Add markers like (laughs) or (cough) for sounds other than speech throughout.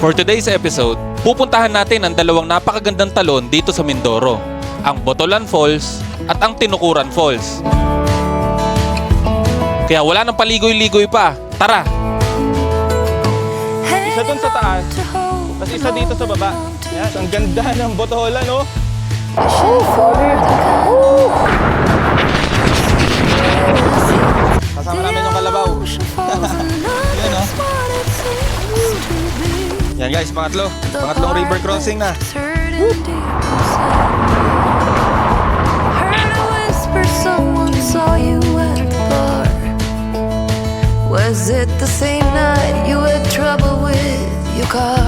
For today's episode, pupuntahan natin ang dalawang napakagandang talon dito sa Mindoro. Ang Botolan Falls at ang Tinukuran Falls. Kaya wala nang paligoy-ligoy pa. Tara! Isa dun sa taas, tapos isa dito sa baba. Yan, ang ganda ng botolan, no? Kasama namin yung kalabaw. (laughs) Yan guys, pangatlo. Pangatlong river crossing na. Was it the same night you had trouble with your car?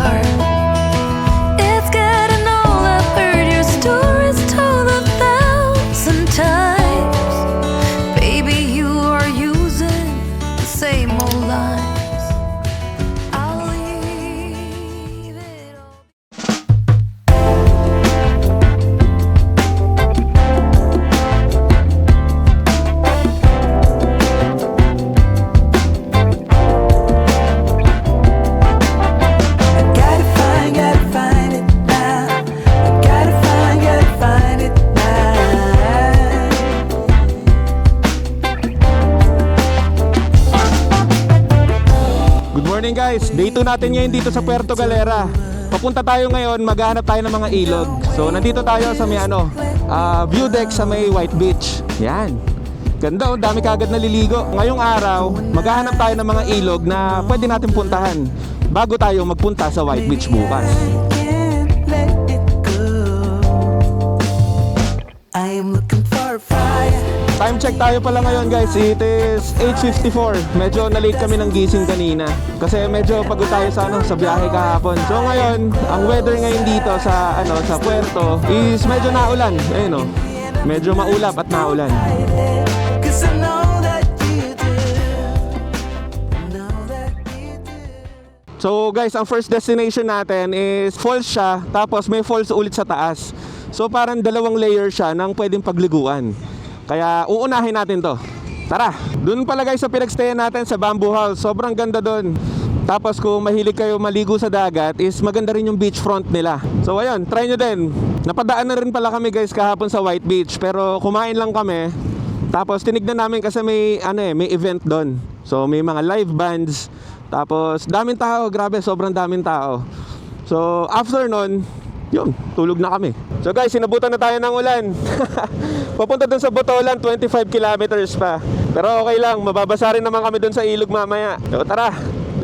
Guys! Day 2 natin ngayon dito sa Puerto Galera. Papunta tayo ngayon, maghahanap tayo ng mga ilog. So nandito tayo sa may ano, ah, view deck sa may White Beach. Yan. Ganda oh, dami kagad naliligo. Ngayong araw, maghahanap tayo ng mga ilog na pwede natin puntahan bago tayo magpunta sa White Beach bukas. Check tayo pala ngayon guys. It is 8.54. Medyo na-late kami ng gising kanina. Kasi medyo pagod tayo sa, ano, sa biyahe kahapon. So ngayon, ang weather ngayon dito sa, ano, sa Puerto is medyo naulan. Ayun oh. Medyo maulap at naulan. So guys, ang first destination natin is falls siya, tapos may falls ulit sa taas. So parang dalawang layer siya ng pwedeng pagliguan. Kaya uunahin natin to. Tara, dun pala guys sa pinagstayan natin sa Bamboo House. Sobrang ganda dun. Tapos kung mahilig kayo maligo sa dagat is maganda rin yung beachfront nila. So ayun, try nyo din. Napadaan na rin pala kami guys kahapon sa White Beach pero kumain lang kami. Tapos tinignan namin kasi may ano eh, may event doon. So may mga live bands. Tapos daming tao, grabe, sobrang daming tao. So after nun, yun, tulog na kami. So guys, sinabutan na tayo ng ulan. (laughs) Papunta doon sa Botolan, 25 kilometers pa. Pero okay lang, mababasa rin naman kami doon sa ilog mamaya. So tara,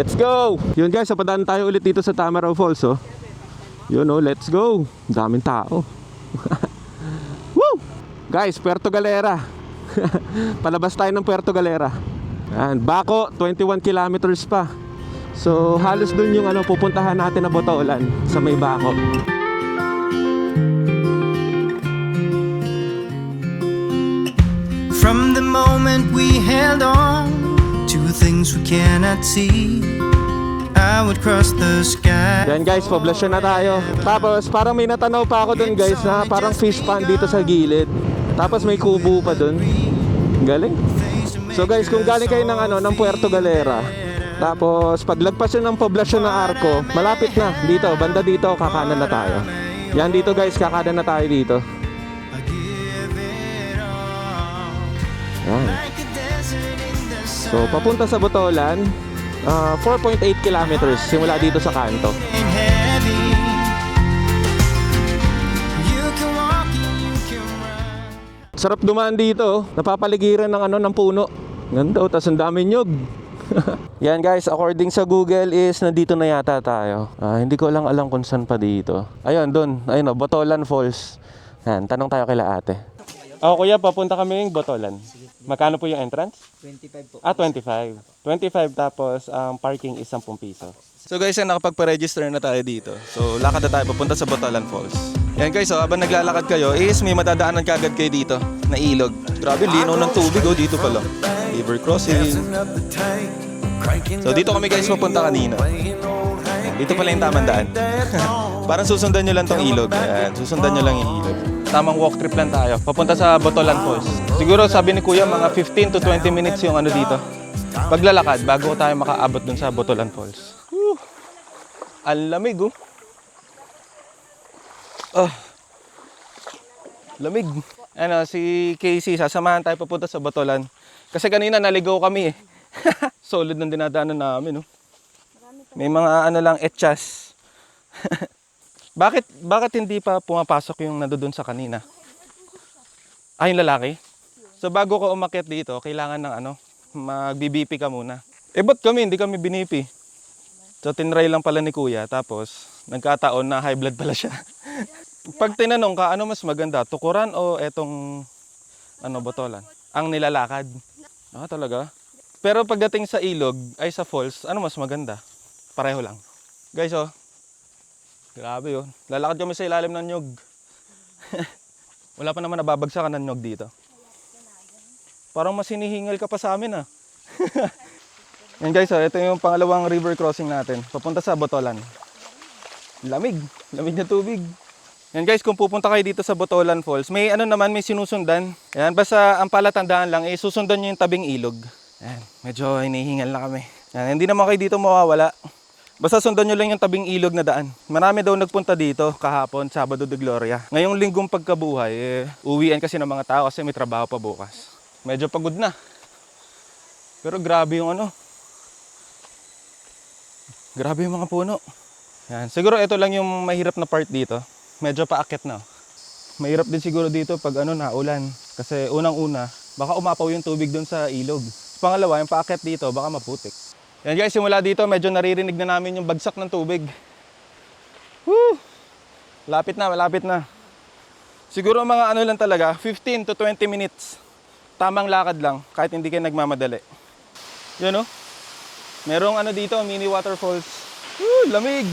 let's go! Yun guys, sapadaan tayo ulit dito sa Tamaraw Falls, oh. Yun oh, let's go! Daming tao. (laughs) Woo! Guys, Puerto Galera. (laughs) Palabas tayo ng Puerto Galera. Yan, Bako, 21 kilometers pa. So, halos dun yung ano, pupuntahan natin na Botolan sa may Bako. Moment we held on to things we cannot see, I would cross the sky. Yan guys, poblasyon na tayo. Tapos parang may natanaw pa ako dun guys na parang fish pond dito sa gilid. Tapos may kubo pa dun. Galing. So guys, kung galing kayo ng ano ng Puerto Galera, tapos paglagpas yun ng poblasyon ng Arco, malapit na dito, banda dito, kakanan na tayo. Yan dito guys, kakanan na tayo dito. Yan. So papunta sa Botolan, ah, 4.8 kilometers simula dito sa kanto. Sarap dumaan dito, oh. napapaligiran ng ano ng puno. Ganda, tas ang dami nyog. (laughs) Yan guys, according sa Google is nandito na yata tayo. Ah, hindi ko lang alam kung saan pa dito. Ayun, doon. Ayun, oh, Botolan Falls. Yan, tanong tayo kila ate. Oh, kuya, papunta kami ng Botolan. Magkano po yung entrance? 25 po. Ah, 25. 25 tapos ang parking is 10 piso. So guys, yan, nakapagpa-register na tayo dito. So lakad na tayo papunta sa Botolan Falls. Yan guys, so habang naglalakad kayo, is may madadaanan kagad kayo dito na ilog. Grabe, linaw ng tubig oh, dito pala. River crossing. So dito kami guys papunta kanina. Dito pala yung tamang daan. (laughs) Parang susundan nyo lang tong ilog. Ayan, susundan nyo lang yung ilog. Tamang walk trip lang tayo. Papunta sa Botolan Falls. Siguro sabi ni Kuya, mga 15 to 20 minutes yung ano dito. Paglalakad bago tayo makaabot dun sa Botolan Falls. Ang lamig oh. Ah. Lamig. Ano, si Casey, sasamahan tayo papunta sa Batolan. Kasi kanina naligaw kami eh. (laughs) Solid ng dinadaanan namin, no? May mga ano lang, etchas. (laughs) bakit, bakit hindi pa pumapasok yung nandoon sa kanina? Ah, yung lalaki? So bago ka umakyat dito, kailangan ng ano, mag-BBP ka muna. Eh ba't kami, hindi kami binipi? So tinry lang pala ni kuya, tapos nagkataon na high blood pala siya. (laughs) Pag tinanong ka, ano mas maganda, tukuran o etong ano, botolan? Ang nilalakad. Ah, talaga? Pero pagdating sa ilog, ay sa falls, ano mas maganda? Pareho lang. Guys, oh. Grabe yun. Lalakad kami sa ilalim ng nyog. (laughs) Wala pa naman nababagsakan ng nyog dito. Parang mas hinihingal ka pa sa amin ah. (laughs) Yan guys, oh, ito yung pangalawang river crossing natin. Papunta sa Botolan. Lamig. Lamig na tubig. Yan guys, kung pupunta kayo dito sa Botolan Falls, may ano naman, may sinusundan. Yan, basta ang palatandaan lang, eh, susundan nyo yung tabing ilog. Yan, medyo hinihingal na kami. Yan, hindi naman kayo dito mawawala. Basta sundan nyo lang yung tabing ilog na daan. Marami daw nagpunta dito kahapon, Sabado de Gloria. Ngayong linggong pagkabuhay, eh, uwian kasi ng mga tao kasi may trabaho pa bukas. Medyo pagod na. Pero grabe yung ano. Grabe yung mga puno. Yan. Siguro ito lang yung mahirap na part dito. Medyo paakyat na. Mahirap din siguro dito pag ano na ulan. Kasi unang-una, baka umapaw yung tubig doon sa ilog. Pangalawa, yung paakyat dito, baka maputik. Yan guys, simula dito, medyo naririnig na namin yung bagsak ng tubig. Woo! Lapit na, malapit na. Siguro mga ano lang talaga, 15 to 20 minutes. Tamang lakad lang, kahit hindi kayo nagmamadali. Yun oh. Merong ano dito, mini waterfalls. Woo, lamig.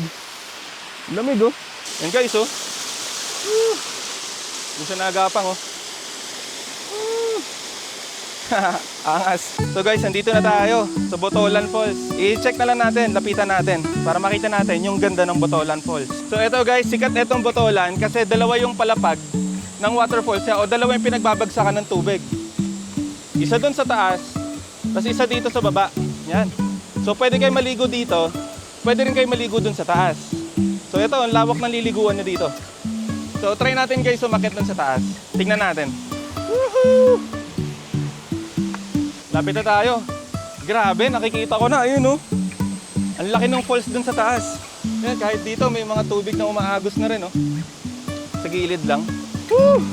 Lamig oh. Yan guys oh. Woo. Doon siya nagapang oh. (laughs) Angas. So guys, nandito na tayo sa Botolan Falls. I-check na lang natin, lapitan natin para makita natin yung ganda ng Botolan Falls. So ito guys, sikat itong Botolan kasi dalawa yung palapag ng waterfalls niya o dalawa yung pinagbabagsakan ng tubig. Isa doon sa taas, tapos isa dito sa baba. Yan. So pwede kayo maligo dito, pwede rin kayo maligo doon sa taas. So ito, ang lawak ng liliguan nyo dito. So try natin guys sumakit doon sa taas. Tingnan natin. Woohoo! Lapit na tayo. Grabe, nakikita ko na. Ayun oh. Ang laki ng falls doon sa taas. Yan, kahit dito may mga tubig na umaagos na rin oh. Sa gilid lang. Woo!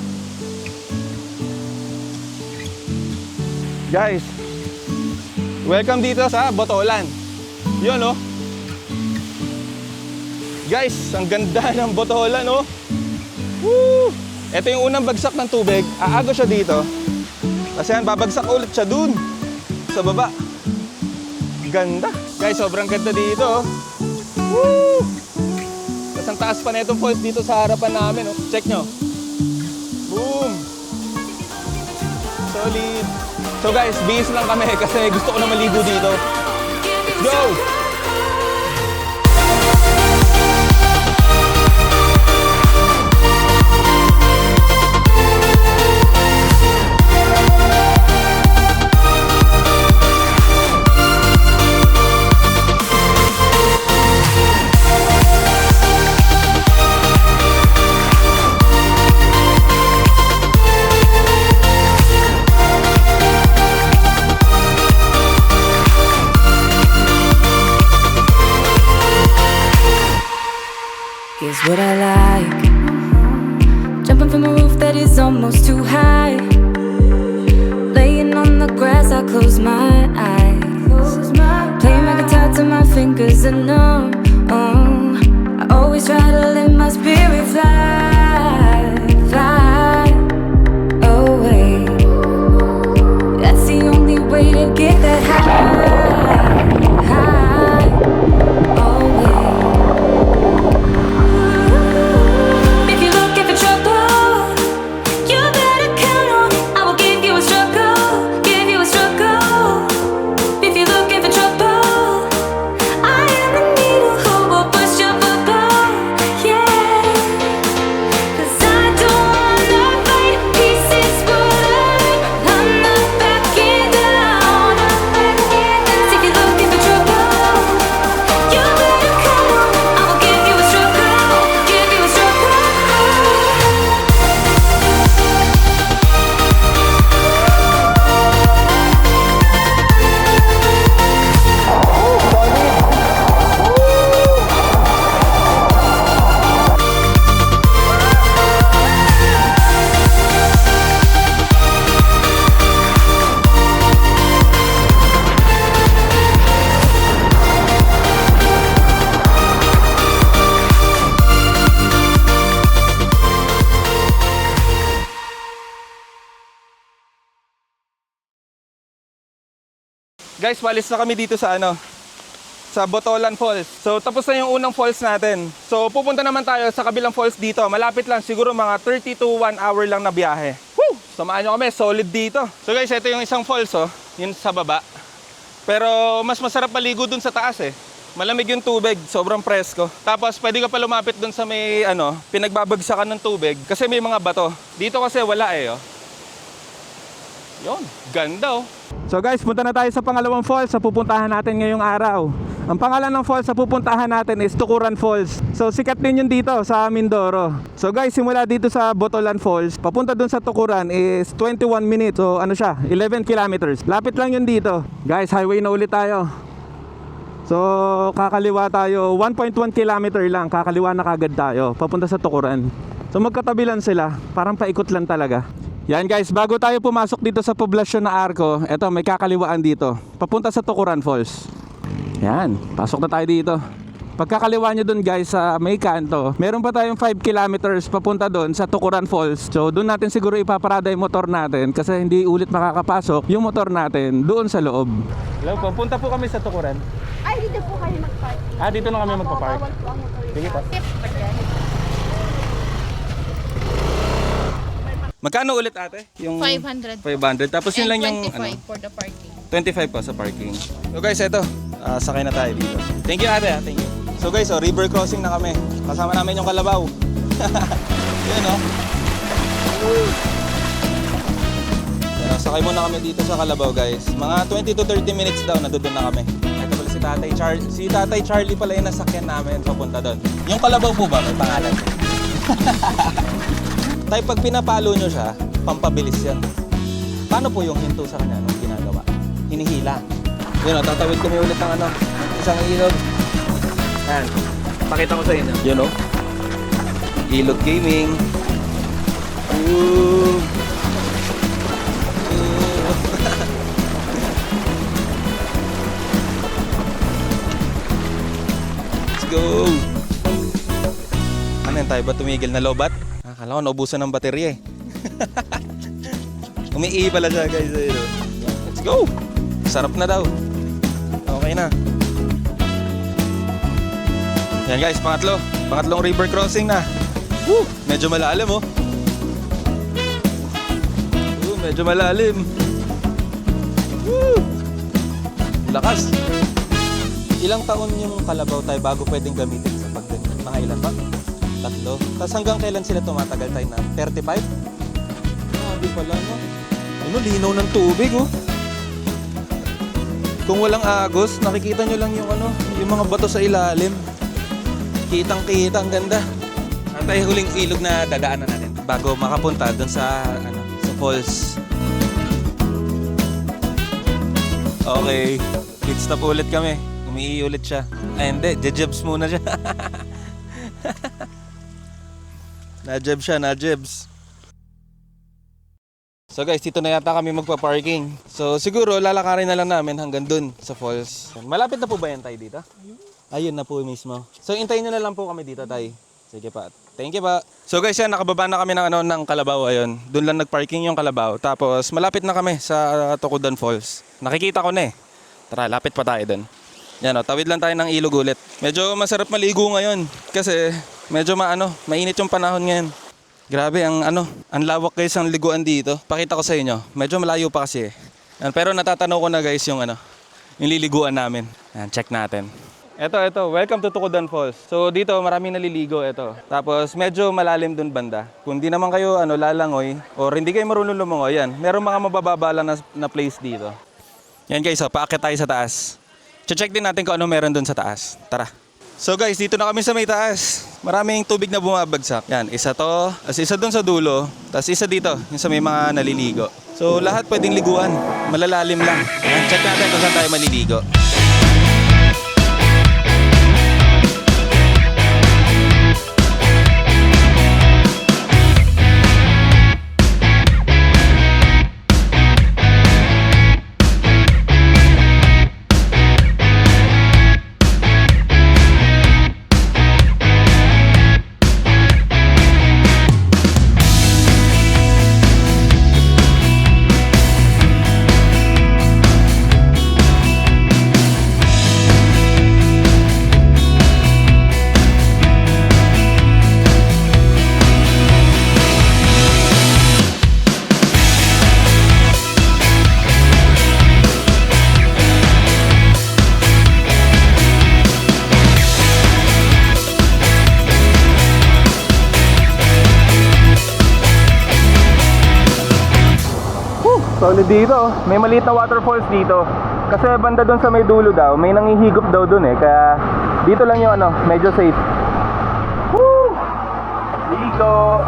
Guys, welcome dito sa Botolan. Yun, oh. Guys, ang ganda ng Botolan, oh. Woo! Ito yung unang bagsak ng tubig. Aago siya dito. Kasi yan, babagsak ulit siya dun. Sa baba. Ganda. Guys, sobrang ganda dito, oh. Woo! Tapos ang taas pa na itong falls dito sa harapan namin, oh. Check nyo. Boom! Solid. So guys, bihis lang kami (laughs) kasi gusto ko na maligo dito. Let's go! What I like Jumping from a roof that is almost too high. Laying on the grass, I close my eyes. Playing my guitar till my fingers are numb. Oh, I always try to let my spirit fly, Guys, walis na kami dito sa ano, sa Botolan Falls. So, tapos na yung unang falls natin. So, pupunta naman tayo sa kabilang falls dito. Malapit lang, siguro mga 30 to 1 hour lang na biyahe. Woo! Samahan nyo kami, solid dito. So guys, ito yung isang falls, oh. Yun sa baba. Pero mas masarap maligo dun sa taas eh. Malamig yung tubig, sobrang presko. Tapos pwede ka pa lumapit dun sa may ano, pinagbabagsakan ng tubig kasi may mga bato. Dito kasi wala eh, oh. Yun, ganda oh. So guys, punta na tayo sa pangalawang falls sa pupuntahan natin ngayong araw. Ang pangalan ng falls sa pupuntahan natin is Tukuran Falls. So sikat din yun dito sa Mindoro. So guys, simula dito sa Botolan Falls, papunta dun sa Tukuran is 21 minutes. So ano siya, 11 kilometers. Lapit lang yun dito. Guys, highway na ulit tayo. So kakaliwa tayo, 1.1 kilometer lang, kakaliwa na kagad tayo, papunta sa Tukuran. So magkatabi lang sila, parang paikot lang talaga. Yan guys, bago tayo pumasok dito sa poblasyon na Arco, eto may kakaliwaan dito, papunta sa Tukuran Falls. Yan, pasok na tayo dito. Pagkakaliwa nyo dun guys sa may kanto, meron pa tayong 5 kilometers papunta dun sa Tukuran Falls. So doon natin siguro ipaparada yung motor natin kasi hindi ulit makakapasok yung motor natin doon sa loob. Hello po, punta po kami sa Tukuran. Ay, dito po kayo mag-park. Ah, dito na kami magpa-park. Sige po. Magkano ulit ate? Yung 500 po. 500. Tapos yun lang yung 25 ano, for the parking. 25 po sa parking. So guys, eto. ah, sakay na tayo dito. Thank you ate, ah. thank you. So guys, oh, river crossing na kami. Kasama namin yung kalabaw. (laughs) Yun oh. Oh, sakay muna kami dito sa kalabaw guys. Mga 20 to 30 minutes daw, nandoon na kami. Ito pala si Tatay Charlie. Si Tatay Charlie pala yung nasakyan namin papunta doon. Yung kalabaw po ba, may pangalan? (laughs) Tay, pag pinapalo nyo siya, pampabilis yan. Paano po yung hinto sa kanya nung ginagawa? Hinihila. Yun o, tatawid kami ulit ng ano, isang ilog. Yan. Pakita ko sa inyo. Yun o. Ilog Gaming. Ooh. Go. Ano yan tayo ba tumigil na lobat? Akala ko naubusan ng baterya eh. (laughs) Umiihi pala siya guys. Oh. Let's go! Sarap na daw. Okay na. Yan guys, pangatlo. Pangatlong river crossing na. Woo! Medyo malalim oh. Woo, medyo malalim. Woo! Lakas. Ilang taon yung kalabaw tayo bago pwedeng gamitin sa pagdating? Mga ilan ba? Tatlo. Tapos hanggang kailan sila tumatagal tayo na? 35? Grabe pala no. Ano, linaw ng tubig oh. Kung walang agos, nakikita nyo lang yung ano, yung mga bato sa ilalim. Kitang kita, ang ganda. At ay huling ilog na dadaanan natin bago makapunta doon sa ano, sa falls. Okay, pit stop ulit kami. Umiihi ulit siya. Ay hindi, jejebs muna siya. (laughs) na-jeb siya, na-jebs. So guys, dito na yata kami magpa-parking. So siguro lalakarin na lang namin hanggang dun sa falls. Malapit na po ba yan tayo dito? Ayun na po mismo. So intayin na lang po kami dito tay. Sige pa. Thank you pa. So guys, yan nakababa na kami ng ano ng Kalabaw ayun. Doon lang nagparking yung Kalabaw. Tapos malapit na kami sa Tokudan Falls. Nakikita ko na eh. Tara, lapit pa tayo doon. Yan o, tawid lang tayo ng ilog ulit. Medyo masarap maligo ngayon kasi medyo maano, mainit yung panahon ngayon. Grabe ang ano, ang lawak guys ang liguan dito. Pakita ko sa inyo. Medyo malayo pa kasi eh. Pero natatanaw ko na guys yung ano, yung liliguan namin. Yan, check natin. Ito, ito. Welcome to Tukudan Falls. So dito maraming naliligo ito. Tapos medyo malalim dun banda. Kung di naman kayo ano lalangoy or hindi kayo marunong lumangoy, yan. Merong mga mabababa lang na, na place dito. Yan guys, oh, paakyat tayo sa taas. Check din natin kung ano meron dun sa taas. Tara. So guys, dito na kami sa may taas. Maraming tubig na bumabagsak. Yan, isa to, as isa doon sa dulo, tapos isa dito, yung sa may mga naliligo. So lahat pwedeng liguan, malalalim lang. Yan, check natin kung saan tayo maliligo. Dito. May maliit na waterfalls dito. Kasi banda doon sa may dulo daw, may nangihigop daw doon eh. Kaya dito lang yung ano, medyo safe. Woo! Ligo!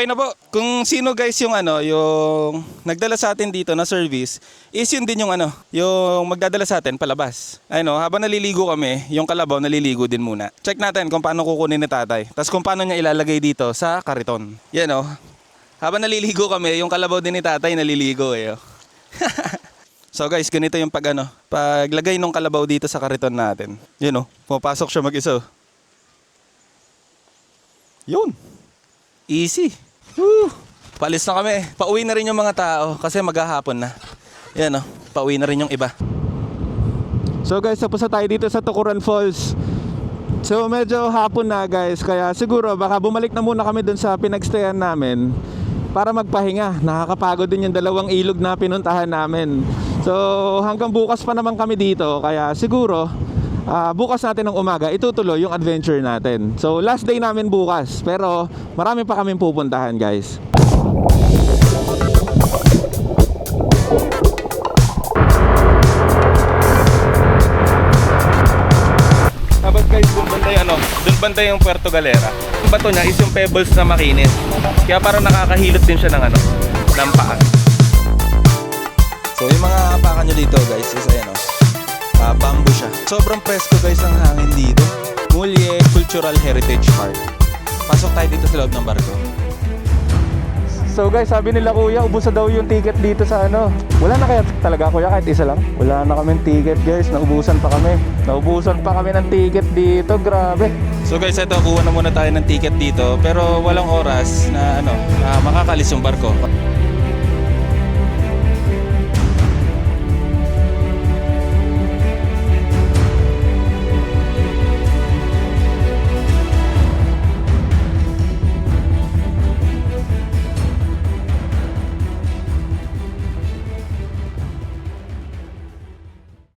Okay na po. Kung sino guys yung ano, yung nagdala sa atin dito na service, is yun din yung ano, yung magdadala sa atin palabas. Ay no, habang naliligo kami, yung kalabaw naliligo din muna. Check natin kung paano kukunin ni tatay. Tapos kung paano niya ilalagay dito sa kariton. Yan oh. Habang naliligo kami, yung kalabaw din ni tatay naliligo eh. (laughs) so guys, ganito yung pag ano, paglagay ng kalabaw dito sa kariton natin. Yun oh, pumapasok siya mag-isa. Yun. Easy. Woo! Paalis na kami. Pauwi na rin yung mga tao kasi maghahapon na. Yan oh, pauwi na rin yung iba. So guys, tapos na tayo dito sa Tukuran Falls. So medyo hapon na guys, kaya siguro baka bumalik na muna kami dun sa pinagstayan namin para magpahinga. Nakakapagod din yung dalawang ilog na pinuntahan namin. So hanggang bukas pa naman kami dito, kaya siguro ah, bukas natin ng umaga itutuloy yung adventure natin. So last day namin bukas, pero marami pa kaming pupuntahan guys. Tapos guys, dun banda yung ano, dun banda yung Puerto Galera. Yung bato niya is yung pebbles na makinis. Kaya parang nakakahilot din siya ng ano, ng paa. So yung mga apakan nyo dito guys is ayan o. ah, bamboo siya. Sobrang presko guys ang hangin dito. Mulye Cultural Heritage Park. Pasok tayo dito sa loob ng barko. So guys, sabi nila kuya, ubos na daw yung ticket dito sa ano. Wala na kaya talaga kuya kahit isa lang. Wala na kami ticket guys, naubusan pa kami. Naubusan pa kami ng ticket dito, grabe. So guys, ito kuha na muna tayo ng ticket dito pero walang oras na ano, na makakalis yung barko.